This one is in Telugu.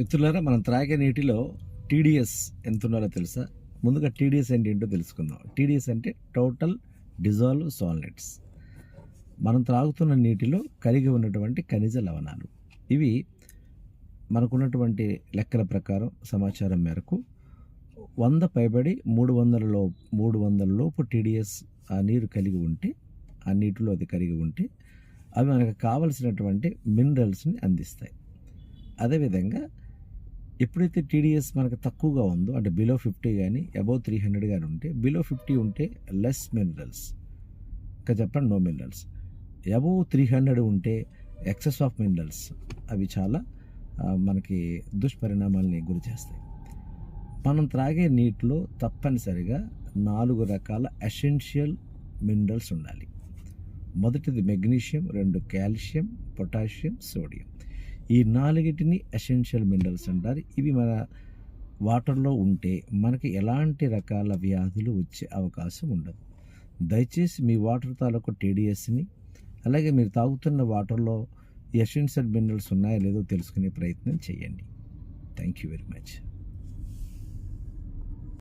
మిత్రులారా మనం త్రాగే నీటిలో టీడీఎస్ ఎంత ఉన్నారో తెలుసా? ముందుగా టీడీఎస్ అంటే ఏంటో తెలుసుకుందాం. టీడీఎస్ అంటే టోటల్ డిజాల్వ్ సాల్నెట్స్ మనం త్రాగుతున్న నీటిలో కలిగి ఉన్నటువంటి ఖనిజ లవణాలు. ఇవి మనకున్నటువంటి లెక్కల ప్రకారం సమాచారం మేరకు వంద పైబడి మూడు వందలలో మూడు వందల లోపు టీడీఎస్ ఆ నీరు కలిగి ఉంటే ఆ నీటిలో అది కలిగి ఉంటే అవి మనకు కావలసినటువంటి మినరల్స్ని అందిస్తాయి. అదేవిధంగా ఎప్పుడైతే టీడీఎస్ మనకు తక్కువగా ఉందో అంటే బిలో ఫిఫ్టీ కానీ అబౌవ్ త్రీ హండ్రెడ్ కానీ ఉంటే బిలో ఫిఫ్టీ ఉంటే లెస్ మినరల్స్ ఇంకా చెప్పండి no minerals above three hundred ఉంటే ఎక్సెస్ ఆఫ్ మినరల్స్ అవి చాలా మనకి దుష్పరిణామాలని గురి చేస్తాయి మనం త్రాగే నీటిలో తప్పనిసరిగా నాలుగు రకాల ఎసెన్షియల్ మినరల్స్ ఉండాలి. మొదటిది మెగ్నీషియం రెండు కాల్షియం పొటాషియం సోడియం ఈ నాలుగిటిని ఎసెన్షియల్ మినరల్స్ అంటారు. ఇవి మన వాటర్లో ఉంటే మనకి ఎలాంటి రకాల వ్యాధులు వచ్చే అవకాశం ఉండదు. దయచేసి మీ వాటర్ తాలూకు టీడీఎస్ని అలాగే మీరు తాగుతున్న వాటర్లో ఎసెన్షియల్ మినరల్స్ ఉన్నాయో లేదో తెలుసుకునే ప్రయత్నం చేయండి. Thank you very much